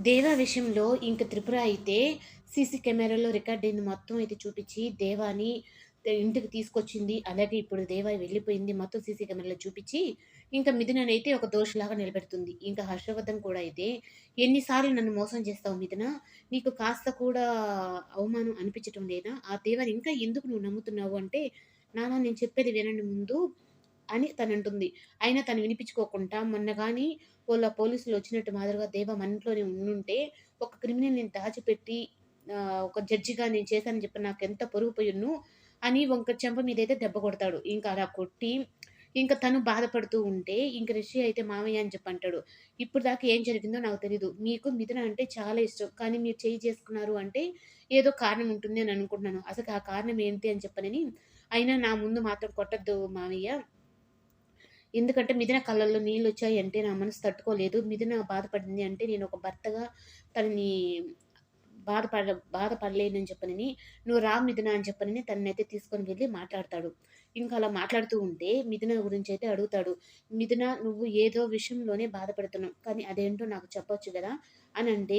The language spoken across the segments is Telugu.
దేవా విషయంలో ఇంక త్రిపుర అయితే సీసీ కెమెరాలో రికార్డ్ అయింది మొత్తం అయితే చూపించి దేవాని ఇంటికి తీసుకొచ్చింది. అలాగే ఇప్పుడు దేవా వెళ్ళిపోయింది మొత్తం సీసీ కెమెరాలో చూపించి ఇంకా మిథునని అయితే ఒక దోషలాగా నిలబెడుతుంది. ఇంకా హర్షవర్ధన్ కూడా అయితే ఎన్నిసార్లు నన్ను మోసం చేస్తావు మిథున? నీకు కాస్త కూడా అవమానం అనిపించటం లేదా? ఆ దేవాని ఇంకా ఎందుకు నువ్వు నమ్ముతున్నావు అంటే నాన్న నేను చెప్పేది వినండి ముందు అని తను అంటుంది అయినా తను వినిపించుకోకుండా మొన్న కానీ ఒకవేళ పోలీసులు వచ్చినట్టు మాదిరిగా దేవ మన ఇంట్లోనే ఉండుంటే ఒక క్రిమినల్ నేను దాచిపెట్టి ఒక జడ్జిగా నేను చేశానని చెప్పి నాకు ఎంత పొరుగు పోయిన్ను అని ఒక చెంప మీద అయితే దెబ్బ కొడతాడు. ఇంకా అలా కొట్టి ఇంకా తను బాధపడుతూ ఉంటే ఇంక రిషి అయితే మామయ్య అని చెప్పి అంటాడు. ఇప్పుడు దాకా ఏం జరిగిందో నాకు తెలియదు మీకు మిథున అంటే చాలా ఇష్టం. కానీ మీరు చేయి చేసుకున్నారు అంటే ఏదో కారణం ఉంటుంది అని అనుకుంటున్నాను. అసలు ఆ కారణం ఏంటి అని చెప్పనని అయినా నా ముందు మాత్రం కొట్టద్దు మామయ్య. ఎందుకంటే మిథున కళ్ళల్లో నీళ్ళు వచ్చాయి అంటే నా మనసు తట్టుకోలేదు. మిథున బాధపడింది అంటే నేను ఒక భర్తగా తనని బాధపడ బాధపడలేనని చెప్పనని నువ్వు రా మిథున అని చెప్పనని తననైతే తీసుకొని వెళ్ళి మాట్లాడతాడు. ఇంకా అలా మాట్లాడుతూ ఉంటే మిథున గురించి అయితే అడుగుతాడు. మిథున నువ్వు ఏదో విషయంలోనే బాధపడుతున్నావు కానీ అదేంటో నాకు చెప్పొచ్చు కదా అని అంటే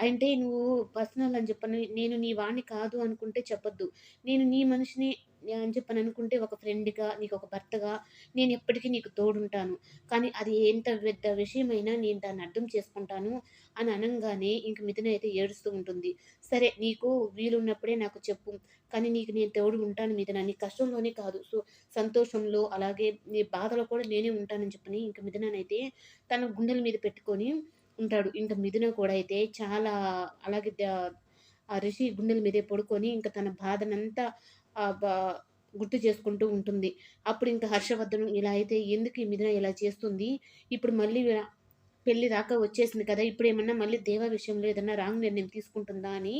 అంటే నువ్వు పర్సనల్ అని చెప్పని. నేను నీ వాణ్ణి కాదు అనుకుంటే చెప్పొద్దు. నేను నీ మనిషిని అని చెప్పని అనుకుంటే ఒక ఫ్రెండ్గా నీకు ఒక భర్తగా నేను ఎప్పటికీ నీకు తోడుంటాను. కానీ అది ఎంత పెద్ద విషయమైనా నేను దాన్ని అర్థం చేసుకుంటాను అని అనగానే ఇంక మిథున అయితే ఏడుస్తూ ఉంటుంది. సరే నీకు వీలున్నప్పుడే నాకు చెప్పు. కానీ నీకు నేను తోడు ఉంటాను మిథున. నీ కష్టంలోనే కాదు. సో సంతోషంలో అలాగే నీ బాధలో కూడా నేనే ఉంటానని చెప్పని ఇంక మిథుననైతే తన గుండెల మీద పెట్టుకొని ఉంటాడు. ఇంకా మిథున కూడా అయితే చాలా అలాగే ఆ రిషి గుండెల మీదే పడుకొని ఇంకా తన బాధనంతా బా- గుర్తు చేసుకుంటూ ఉంటుంది. అప్పుడు ఇంకా హర్షవర్ధను ఇలా అయితే ఎందుకు ఈ మిథున ఇలా చేస్తుంది? ఇప్పుడు మళ్ళీ ఇలా పెళ్ళి దాకా వచ్చేసింది కదా ఇప్పుడు ఏమన్నా మళ్ళీ దేవ విషయంలో ఏదన్నా రాంగ్ నిర్ణయం తీసుకుంటుందా అని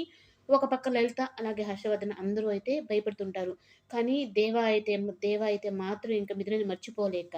ఒక పక్క లలిత అలాగే హర్షవర్ధన్ అందరూ అయితే భయపడుతుంటారు. కానీ దేవ అయితే దేవ అయితే మాత్రం ఇంకా మిథునని మర్చిపోలేక